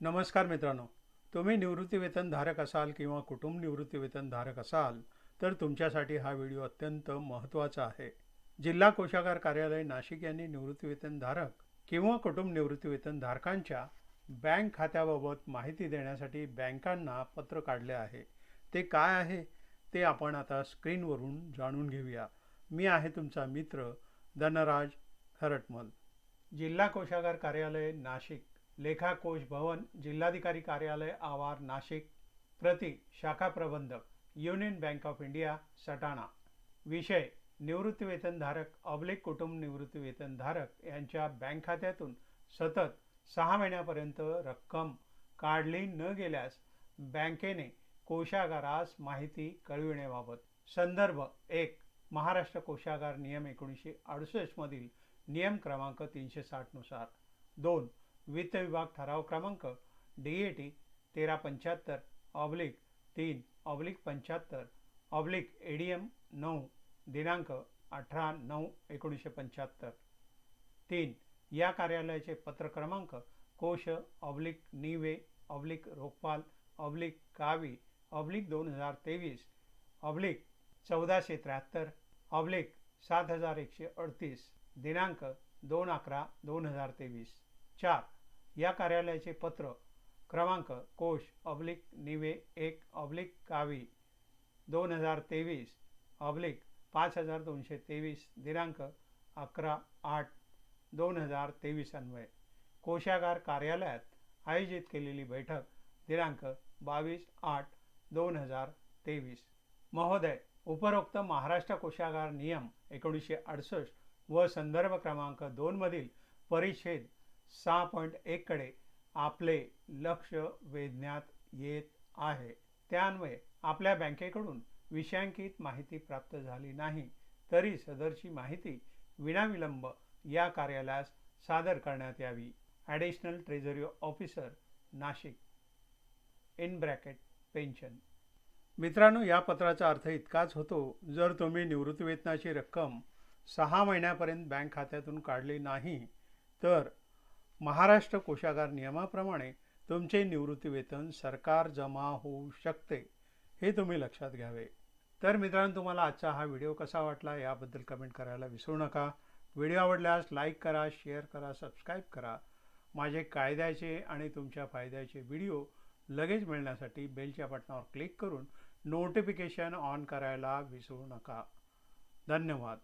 नमस्कार मित्रांनो. तुम्ही निवृत्तीवेतन धारक असाल किंवा कुटुंब निवृत्तीवेतन धारक असाल तर तुमच्यासाठी हा व्हिडिओ अत्यंत महत्त्वाचा आहे. जिल्हा कोशागार कार्यालय नाशिक यांनी निवृत्तीवेतन धारक किंवा कुटुंब निवृत्तीवेतन धारकांच्या बँक खात्याबाबत माहिती देण्यासाठी बँकांना पत्र काढले आहे. ते काय आहे ते आपण आता स्क्रीनवरून जाणून घेऊया. मी आहे तुमचा मित्र धनराज हरटमल. जिल्हा कोशागार कार्यालय नाशिक. लेखाकोश भवन जिल्हाधिकारी कार्यालय आवार नाशिक. प्रति शाखा प्रबंधक union bank of India Satana. विषय निवृत्तीवेतनधारक अब्लिक कुटुंब निवृत्तीवेतनधारक यांच्या बँक खात्यातून सतत सहा महिन्यापर्यंत रक्कम काढली न गेल्यास बँकेने कोशागारास माहिती कळविण्याबाबत संदर्भ एक महाराष्ट्र कोशागार नियम एकोणीसशे अडुसष्टमधील नियम क्रमांक तीनशे साठनुसार दोन वित्त विभाग ठराव क्रमांक डी ए टी तेरा पंच्याहत्तर ऑब्लिक तीन ऑब्लिक पंच्याहत्तर ऑब्लिक ए डी एम नऊ दिनांक अठरा नऊ एकोणीसशे पंच्याहत्तर. तीन या कार्यालयाचे पत्र क्रमांक कोश ऑब्लिक निवे ऑब्लिक रोकपाल ऑब्लिक कावी ऑब्लिक दोन हजार तेवीस ऑब्लिक चौदाशे त्र्याहत्तर ऑब्लिक सात हजार एकशे अडतीस दिनांक दोन अकरा दोन हजार तेवीस. चार या कार्यालयाचे पत्र क्रमांक कोश ऑब्लिक निवे एक ऑब्लिक कावी दोन हजार तेवीस ऑब्लिक पाच हजार दोनशे तेवीस दिनांक अकरा आठ दोन हजार तेवीस अन्वये. कोशागार कार्यालयात आयोजित केलेली बैठक दिनांक बावीस आठ दोन हजार तेवीस. महोदय उपरोक्त महाराष्ट्र कोशागार नियम एकोणीसशे अडुसष्ट व संदर्भ क्रमांक दोनमधील परिच्छेद सहा पॉईंट एककडे आपले लक्ष वेधण्यात येत आहे. त्यान्वये आपल्या बँकेकडून विषयांकित माहिती प्राप्त झाली नाही तरी सदरची माहिती विनाविलंब या कार्यालयास सादर करण्यात यावी. Additional treasury officer Nashik. In bracket pension. मित्रांनो या पत्राचा अर्थ इतकाच होतो जर तुम्ही निवृत्तीवेतनाची रक्कम सहा महिन्यापर्यंत बँक खात्यातून काढली नाही तर महाराष्ट्र कोशागार नियमाप्रमाणे तुमचे निवृत्तीवेतन सरकार जमा होऊ शकते हे तुम्ही लक्षात घ्यावे. तर मित्रांनो तुम्हाला आजचा हा व्हिडिओ कसा वाटला याबद्दल कमेंट करायला विसरू नका. व्हिडिओ आवडल्यास लाईक करा शेअर करा सबस्क्राईब करा. माझे कायद्याचे आणि तुमच्या फायद्याचे व्हिडिओ लगेच मिळण्यासाठी बेलच्या बटनावर क्लिक करून नोटिफिकेशन ऑन करायला विसरू नका. धन्यवाद.